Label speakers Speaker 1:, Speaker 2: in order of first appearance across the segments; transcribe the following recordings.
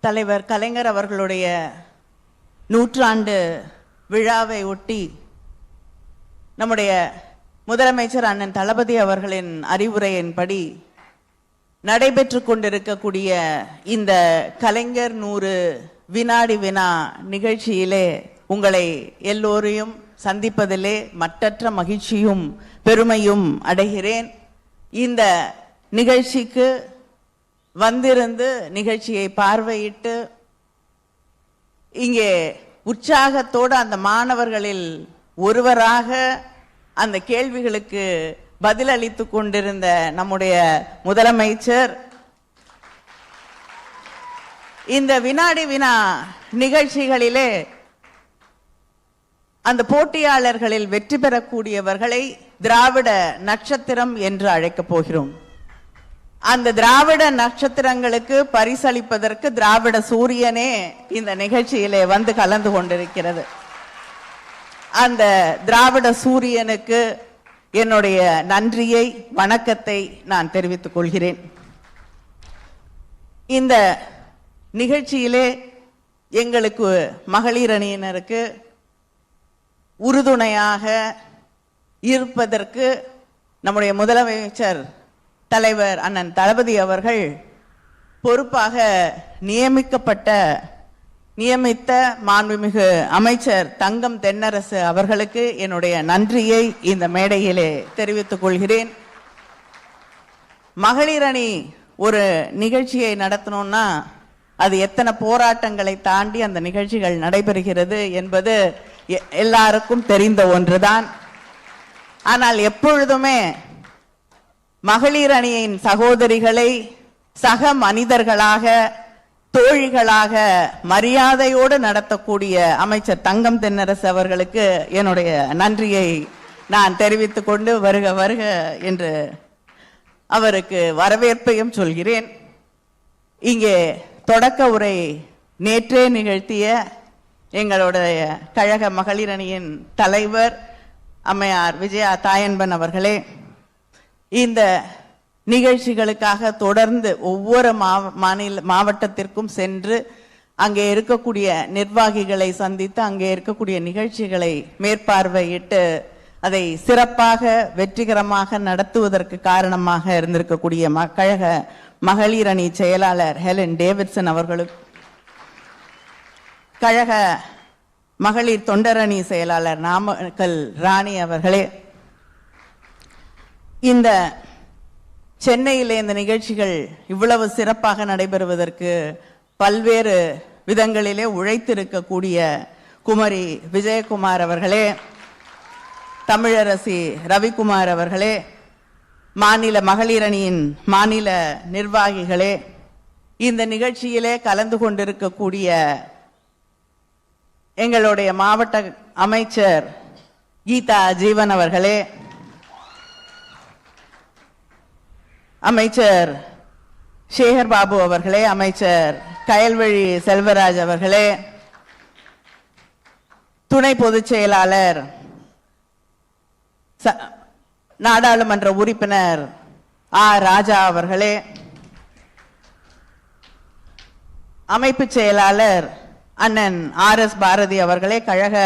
Speaker 1: தலைவர் கலைஞர் அவர்களுடைய நூற்றாண்டு விழாவை ஒட்டி நம்முடைய முதலமைச்சர் அண்ணன் தளபதி அவர்களின் அறிவுரையின்படி நடைபெற்று கொண்டிருக்கக்கூடிய இந்த கலைஞர் நூறு வினாடி வினா நிகழ்ச்சியிலே உங்களை எல்லோரையும் சந்திப்பதிலே மட்டற்ற மகிழ்ச்சியும் பெருமையும் அடைகிறேன். இந்த நிகழ்ச்சிக்கு வந்திருந்து நிகழ்ச்சியை பார்வையிட்டு இங்கே உற்சாகத்தோடு அந்த மாணவர்களில் ஒருவராக அந்த கேள்விகளுக்கு பதிலளித்து கொண்டிருந்த நம்முடைய முதலமைச்சர் இந்த வினாடி வினா நிகழ்ச்சிகளிலே அந்த போட்டியாளர்களில் வெற்றி பெறக்கூடியவர்களை திராவிட நட்சத்திரம் என்று அழைக்கப் போகிறோம். அந்த திராவிட நட்சத்திரங்களுக்கு பரிசளிப்பதற்கு திராவிட சூரியனே இந்த நிகழ்ச்சியிலே வந்து கலந்து கொண்டிருக்கிறது. அந்த திராவிட சூரியனுக்கு என்னுடைய நன்றியை வணக்கத்தை நான் தெரிவித்துக் கொள்கிறேன். இந்த நிகழ்ச்சியிலே எங்களுக்கு மகளிர் அணியினருக்கு உறுதுணையாக இருப்பதற்கு நம்முடைய முதலமைச்சர் தலைவர் அண்ணன் தளபதி அவர்கள் பொறுப்பாக நியமிக்கப்பட்ட நியமித்த மாண்புமிகு அமைச்சர் தங்கம் தென்னரசு அவர்களுக்கு என்னுடைய நன்றியை இந்த மேடையிலே தெரிவித்துக் கொள்கிறேன். மகளிர் அணி ஒரு நிகழ்ச்சியை நடத்தணும்னா அது எத்தனை போராட்டங்களை தாண்டி அந்த நிகழ்ச்சிகள் நடைபெறுகிறது என்பது எ- எல்லாருக்கும் தெரிந்த ஒன்றுதான். ஆனால் எப்பொழுதுமே மகளிர் அணியின் சகோதரிகளை சக மனிதர்களாக தோழிகளாக மரியாதையோடு நடத்தக்கூடிய அமைச்சர் தங்கம் தென்னரசு அவர்களுக்கு என்னுடைய நன்றியை நான் தெரிவித்துக் கொண்டு வருக வருக என்று அவருக்கு வரவேற்பையும் சொல்கிறேன். இங்கே தொடக்க உரை நேற்றே நிகழ்த்திய எங்களுடைய கழக மகளிர் அணியின் தலைவர் அம்மையார் விஜயா தாயன்பன் அவர்களே இந்த நிகழ்ச்சிகளுக்காக தொடர்ந்து ஒவ்வொரு மாநில மாவட்டத்திற்கும் சென்று அங்கே இருக்கக்கூடிய நிர்வாகிகளை சந்தித்து அங்கே இருக்கக்கூடிய நிகழ்ச்சிகளை மேற்பார்வையிட்டு அதை சிறப்பாக வெற்றிகரமாக நடத்துவதற்கு காரணமாக இருந்திருக்கக்கூடிய ம- கழக மகளிர் அணி செயலாளர் ஹெலன் டேவிட்சன் அவர்களுக்கு கழக மகளிர் தொண்டரணி செயலாளர் நாமக்கல் ராணி அவர்களே இந்த சென்னையிலே இந்த நிகழ்ச்சிகள் இவ்வளவு சிறப்பாக நடைபெறுவதற்கு பல்வேறு விதங்களிலே உழைத்திருக்கக்கூடிய குமரி விஜயகுமார் அவர்களே தமிழரசி ரவிக்குமார் அவர்களே மாநில மகளிர் அணியின் மாநில நிர்வாகிகளே இந்த நிகழ்ச்சியிலே கலந்து கொண்டிருக்கக்கூடிய எங்களுடைய மாவட்ட அமைச்சர் கீதா ஜீவன் அவர்களே அமைச்சர் சேகர் பாபு அவர்களே அமைச்சர் கயல்வழி செல்வராஜ் அவர்களே துணை பொதுச் செயலாளர் ச- நாடாளுமன்ற உறுப்பினர் ஆ. ராஜா அவர்களே அமைப்பு செயலாளர் அண்ணன் ஆர். எஸ். பாரதி அவர்களே கழக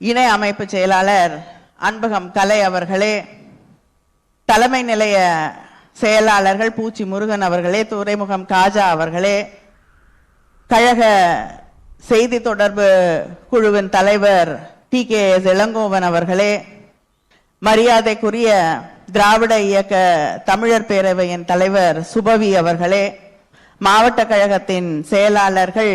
Speaker 1: இணை அமைப்பு செயலாளர் அன்பகம் கலை அவர்களே தலைமை நிலைய செயலாளர்கள் பூச்சி முருகன் அவர்களே துறைமுகம் காஜா அவர்களே கழக செய்தி தொடர்பு குழுவின் தலைவர் டி கே எஸ் இளங்கோவன் அவர்களே மரியாதைக்குரிய திராவிட இயக்க தமிழர் பேரவையின் தலைவர் சுபவி அவர்களே மாவட்ட கழகத்தின் செயலாளர்கள்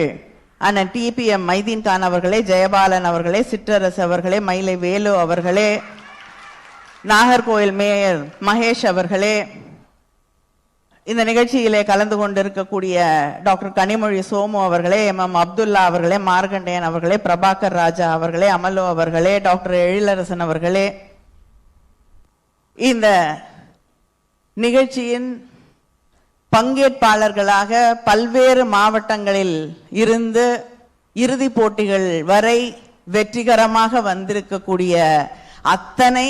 Speaker 1: அண்ணன் டிபிஎம் மைதீன்கான் அவர்களே ஜெயபாலன் அவர்களே சிற்றரசு அவர்களே மயிலை வேலு அவர்களே நாகர்கோயில் மேயர் மகேஷ் அவர்களே இந்த நிகழ்ச்சியிலே கலந்து கொண்டிருக்கக்கூடிய டாக்டர் கனிமொழி சோமு அவர்களே எம். எம். அப்துல்லா அவர்களே மார்கண்டேயன் அவர்களே பிரபாகர் ராஜா அவர்களே அமலு அவர்களே டாக்டர் எழிலரசன் அவர்களே. இந்த நிகழ்ச்சியின் பங்கேற்பாளர்களாக பல்வேறு மாவட்டங்களில் இருந்து இறுதிப் போட்டிகள் வரை வெற்றிகரமாக வந்திருக்கக்கூடிய அத்தனை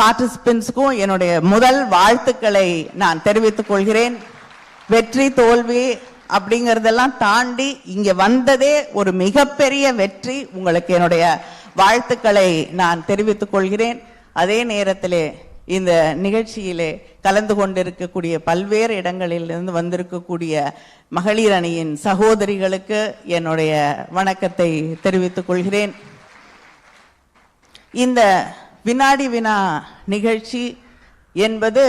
Speaker 1: பார்ட்டிசிபென்ட்ஸ்க்கும் என்னுடைய முதல் வாழ்த்துக்களை நான் தெரிவித்துக் கொள்கிறேன். வெற்றி தோல்வி அப்படிங்கறதெல்லாம் தாண்டி இங்க வந்ததே ஒரு மிகப்பெரிய வெற்றி. உங்களுக்கு என்னுடைய வாழ்த்துக்களை நான் தெரிவித்துக் கொள்கிறேன். அதே நேரத்திலே இந்த நிகழ்ச்சியிலே கலந்து கொண்டிருக்கக்கூடிய பல்வேறு இடங்களிலிருந்து வந்திருக்கக்கூடிய மகளிர் அணியின் சகோதரிகளுக்கு என்னுடைய வணக்கத்தை தெரிவித்துக் கொள்கிறேன். இந்த வினாடி வினா நிகழ்ச்சி என்பது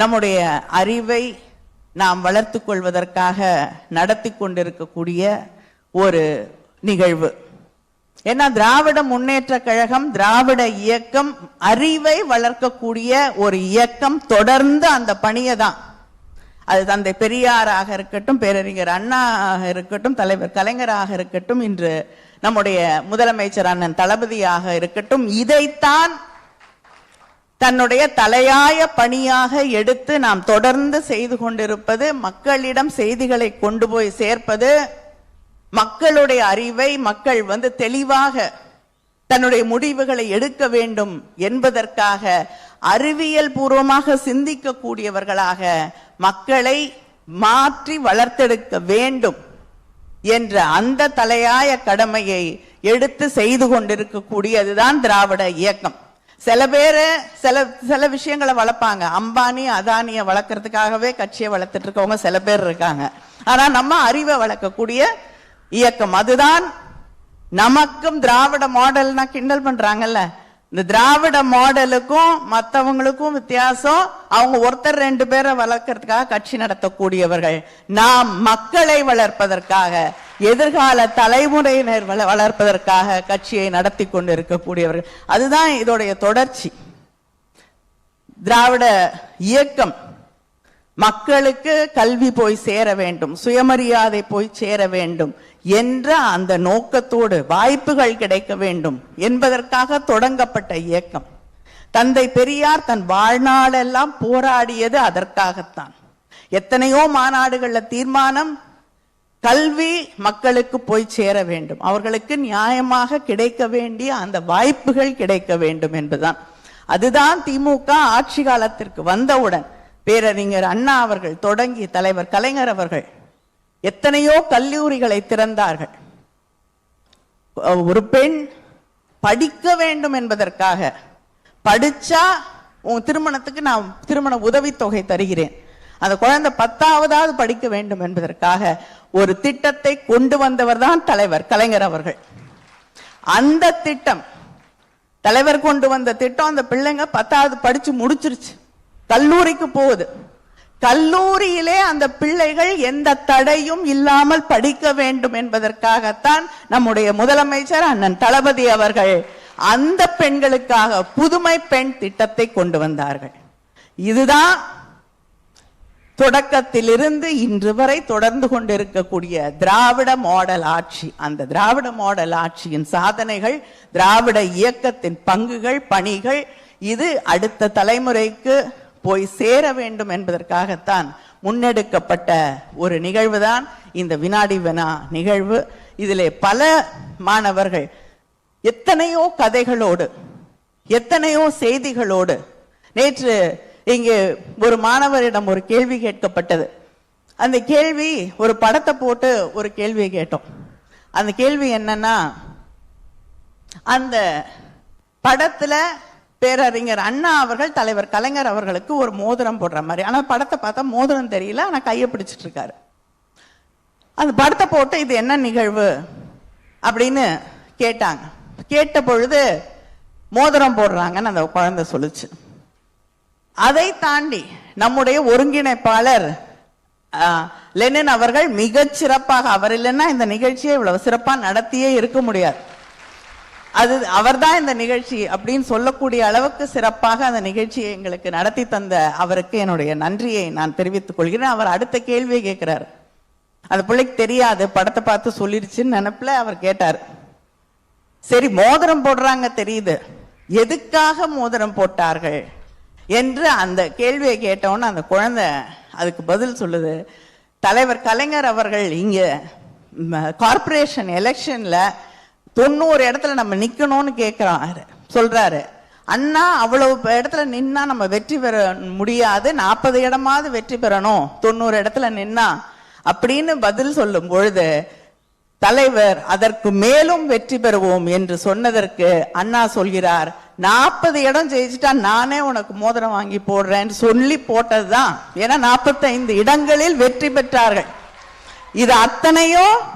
Speaker 1: நம்முடைய அறிவை நாம் வளர்த்து கொள்வதற்காக நடத்தி கொண்டிருக்கக்கூடிய ஒரு நிகழ்வு. ஏன்னா திராவிட முன்னேற்ற கழகம் திராவிட இயக்கம் அறிவை வளர்க்கக்கூடிய ஒரு இயக்கம் தொடர்ந்து அந்த பணியை தான். அது தந்தை பெரியாராக இருக்கட்டும் பேரறிஞர் அண்ணா இருக்கட்டும் தலைவர் கலைஞராக இருக்கட்டும் இன்று நம்முடைய முதலமைச்சர் அண்ணன் தளபதியாக இருக்கட்டும் இதைத்தான் தன்னுடைய தலையாய பணியாக எடுத்து நாம் தொடர்ந்து செய்து கொண்டிருப்பது மக்களிடம் செய்திகளை கொண்டு போய் சேர்ப்பது மக்களுடைய அறிவை மக்கள் வந்து தெளிவாக தன்னுடைய முடிவுகளை எடுக்க வேண்டும் என்பதற்காக அறிவியல் பூர்வமாக சிந்திக்கக்கூடியவர்களாக மக்களை மாற்றி வளர்த்தெடுக்க வேண்டும். என்ற அந்த தலையாய கடமையை எடுத்து செய்து கொண்டிருக்கக்கூடியதுதான் திராவிட இயக்கம். சில பேர் சில சில விஷயங்களை வளர்ப்பாங்க. அம்பானி அதானியை வளர்க்கறதுக்காகவே கட்சியை வளர்த்துட்டு இருக்கவங்க சில பேர் இருக்காங்க. ஆனா நம்ம அறிவை வளர்க்கக்கூடிய இயக்கம். அதுதான் நமக்கும் திராவிட மாடல்னா கிண்டல் பண்றாங்கல்ல. இந்த திராவிட மாடலுக்கும் மற்றவங்களுக்கும் வித்தியாசம் அவங்க ஒருத்தர் ரெண்டு பேரை வளர்க்கறதுக்காக கட்சி நடத்தக்கூடியவர்கள். நாம் மக்களை வளர்ப்பதற்காக எதிர்கால தலைமுறையினர் வள- வளர்ப்பதற்காக கட்சியை நடத்தி கொண்டு இருக்கக்கூடியவர்கள் அதுதான் இதோடைய தொடர்ச்சி. திராவிட இயக்கம் மக்களுக்கு கல்வி போய் சேர வேண்டும் சுயமரியாதை போய் சேர வேண்டும் என்ற அந்த நோக்கத்தோடு வாய்ப்புகள் கிடைக்க வேண்டும் என்பதற்காக தொடங்கப்பட்ட இயக்கம். தந்தை பெரியார் தன் வாழ்நாளெல்லாம் போராடியது அதற்காகத்தான். எத்தனையோ மாநாடுகள்ல தீர்மானம் கல்வி மக்களுக்கு போய் சேர வேண்டும். அவர்களுக்கு நியாயமாக கிடைக்க வேண்டிய அந்த வாய்ப்புகள் கிடைக்க வேண்டும் என்பதுதான். அதுதான் திமுக ஆட்சி காலத்திற்கு வந்தவுடன் பேரறிஞர் அண்ணா அவர்கள் தொடங்கி தலைவர் கலைஞர் அவர்கள் எத்தனையோ கல்லூரிகளை திறந்தார்கள். ஒரு பெண் படிக்க வேண்டும் என்பதற்காக படிச்சா உன் திருமணத்துக்கு நான் திருமண உதவித்தொகை தருகிறேன். அந்த குழந்தை பத்தாவதாவது படிக்க வேண்டும் என்பதற்காக ஒரு திட்டத்தை கொண்டு வந்தவர் தான் தலைவர் கலைஞர் அவர்கள். அந்த திட்டம் தலைவர் கொண்டு வந்த திட்டம் அந்த பிள்ளைங்க பத்தாவது படிச்சு முடிச்சிருச்சு. கல்லூரிக்கு போகுது. கல்லூரியிலே அந்த பிள்ளைகள் எந்த தடையும் இல்லாமல் படிக்க வேண்டும் என்பதற்காகத்தான் நம்முடைய முதலமைச்சர் அண்ணன் தளபதி அவர்கள் அந்த பெண்களுக்காக புதுமை பெண் திட்டத்தை கொண்டு வந்தார்கள். இதுதான் தொடக்கத்திலிருந்து இன்று வரை தொடர்ந்து கொண்டிருக்கக்கூடிய திராவிட மாடல் ஆட்சி. அந்த திராவிட மாடல் ஆட்சியின் சாதனைகள் திராவிட இயக்கத்தின் பங்குகள் பணிகள் இது அடுத்த தலைமுறைக்கு போய் சேர வேண்டும் என்பதற்காகத்தான் முன்னெடுக்கப்பட்ட ஒரு நிகழ்வு தான் இந்த வினாடி வினா நிகழ்வு. இதிலே பல மாணவர்கள் எத்தனையோ கதைகளோடு எத்தனையோ செய்திகளோடு நேற்று இங்கே ஒரு மாணவரிடம் ஒரு கேள்வி கேட்கப்பட்டது. அந்த கேள்வி ஒரு படத்தை போட்டு ஒரு கேள்வியை கேட்டோம். அந்த கேள்வி என்னன்னா அந்த படத்துல பேரறிஞர் அண்ணா அவர்கள் தலைவர் கலைஞர் அவர்களுக்கு ஒரு மோதிரம் போடுற மாதிரி. ஆனா படத்தை பார்த்தா மோதிரம் தெரியல ஆனா கையை பிடிச்சிட்டு இருக்காரு. அந்த படத்தை போட்டு இது என்ன நிகழ்வு அப்படின்னு கேட்டாங்க. கேட்ட பொழுது மோதிரம் போடுறாங்கன்னு அந்த குழந்தை சொல்லுச்சு. அதை தாண்டி நம்முடைய ஒருங்கிணைப்பாளர் லெனின் அவர்கள் மிகச் சிறப்பாக அவர் இல்லைன்னா இந்த நிகழ்ச்சியை இவ்வளவு சிறப்பா நடத்தியே இருக்க முடியாது. அது அவர்தான் இந்த நிகழ்ச்சி அப்படின்னு சொல்லக்கூடிய அளவுக்கு சிறப்பாக அந்த நிகழ்ச்சியை எங்களுக்கு நடத்தி தந்த அவருக்கு என்னுடைய நன்றியை நான் தெரிவித்துக் கொள்கிறேன். அவர் அடுத்த கேள்வியை கேட்கிறார். அந்த பிள்ளைக்கு தெரியாது. படத்தை பார்த்து சொல்லிருச்சுன்னு நினைப்புல அவர் கேட்டார். சரி மோதிரம் போடுறாங்க தெரியுது. எதுக்காக மோதிரம் போட்டார்கள் என்று அந்த கேள்வியை கேட்டவொன்னு அந்த குழந்தை அதுக்கு பதில் சொல்லுது. தலைவர் கலைஞர் அவர்கள் இங்கே கார்ப்பரேஷன் எலெக்ஷனில் தொண்ணூறு இடத்துல நம்ம நிற்கணும்னு கேட்குறாரு சொல்கிறாரு அண்ணா அவ்வளவு இடத்துல நின்னா நம்ம வெற்றி பெற முடியாது. நாற்பது இடமாவது வெற்றி பெறணும். தொண்ணூறு இடத்துல நின்னா. அப்படின்னு பதில் சொல்லும் பொழுது தலைவர் அதற்கு மேலும் வெற்றி பெறுவோம் என்று சொன்னதற்கு அண்ணா சொல்கிறார். நாற்பது இடம் ஜெயிச்சுட்டா நானே உனக்கு மோதிரம் வாங்கி போடுறேன்னு சொல்லி போட்டதுதான். ஏன்னா நாற்பத்தைந்து இடங்களில் வெற்றி பெற்றார்கள். இது அத்தனையும்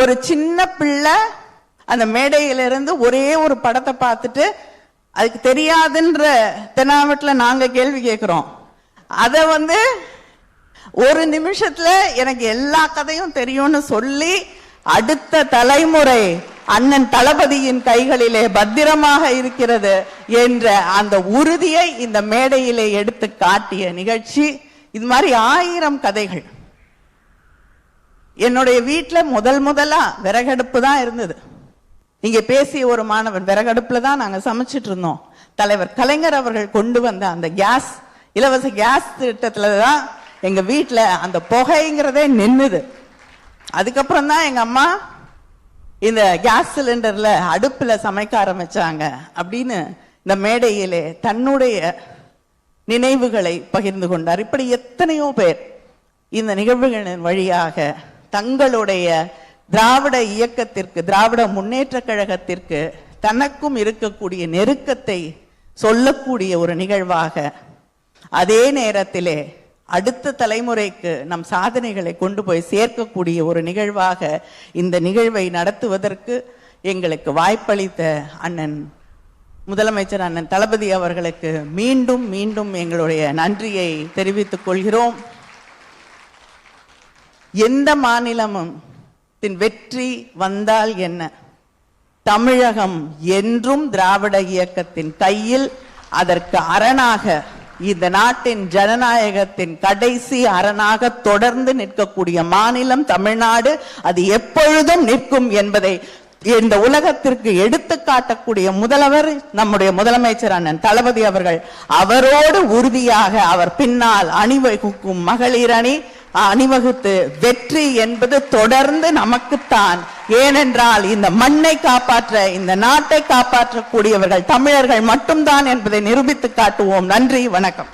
Speaker 1: ஒரு சின்ன பிள்ளை அந்த மேடையிலிருந்து ஒரே ஒரு படத்தை பார்த்துட்டு அதுக்கு தெரியாதுன்ற தென்னாவட்டில் நாங்கள் கேள்வி கேட்குறோம் அதை வந்து ஒரு நிமிஷத்தில் எனக்கு எல்லா கதையும் தெரியும்னு சொல்லி அடுத்த தலைமுறை அண்ணன் தளபதியின் கைகளிலே பத்திரமாக இருக்கிறது என்ற அந்த உறுதியை இந்த மேடையிலே எடுத்து காட்டிய நிகழ்ச்சி. இது மாதிரி ஆயிரம் கதைகள். என்னுடைய வீட்டில் முதல் முதலாக விறகடுப்பு தான் இருந்தது. இங்கே பேசிய ஒரு மாணவன் விறகடுப்பில் தான் நாங்கள் சமைச்சிட்டு இருந்தோம். தலைவர் கலைஞர் அவர்கள் கொண்டு வந்த அந்த கேஸ் இலவச கேஸ் திட்டத்தில் தான் எங்கள் வீட்டில் அந்த புகைங்கிறதே நின்னுது. அதுக்கப்புறம் தான் எங்கள் அம்மா இந்த கேஸ் சிலிண்டரில் அடுப்பில் சமைக்க ஆரம்பித்தாங்க அப்படின்னு இந்த மேடையிலே தன்னுடைய நினைவுகளை பகிர்ந்து கொண்டார். இப்படி எத்தனையோ பேர் இந்த நிகழ்வுகளின் வழியாக தங்களுடைய திராவிட இயக்கத்திற்கு திராவிட முன்னேற்ற கழகத்திற்கு தனக்கும் இருக்கக்கூடிய நெருக்கத்தை சொல்லக்கூடிய ஒரு நிகழ்வாக அதே நேரத்திலே அடுத்த தலைமுறைக்கு நம் சாதனைகளை கொண்டு போய் சேர்க்கக்கூடிய ஒரு நிகழ்வாக இந்த நிகழ்வை நடத்துவதற்கு எங்களுக்கு வாய்ப்பளித்த அண்ணன் முதலமைச்சர் அண்ணன் தளபதி அவர்களுக்கு மீண்டும் மீண்டும் எங்களுடைய நன்றியை தெரிவித்துக் கொள்கிறோம். எந்த மாநிலமும் தின் வெற்றி வந்தால் என்ன? தமிழகம் என்றும் திராவிட இயக்கத்தின் கையில் அதற்கு அரணாக இந்த நாட்டின் ஜனநாயகத்தின் கடைசி அரணாக தொடர்ந்து நிற்கக்கூடிய மாநிலம் தமிழ்நாடு அது எப்பொழுதும் நிற்கும் என்பதை இந்த உலகத்திற்கு எடுத்து காட்டக்கூடிய முதல்வர் நம்முடைய முதலமைச்சர் அண்ணன் தளபதி அவர்கள் அவரோடு உறுதியாக அவர் பின்னால் அணிவகுக்கும் மகளிர் அணி அணிவகுத்து வெற்றி என்பது தொடர்ந்து நமக்குத்தான். ஏனென்றால் இந்த மண்ணை காப்பாற்ற இந்த நாட்டை காப்பாற்றக்கூடியவர்கள் தமிழர்கள் மட்டும்தான் என்பதை நிரூபித்து காட்டுவோம். நன்றி வணக்கம்.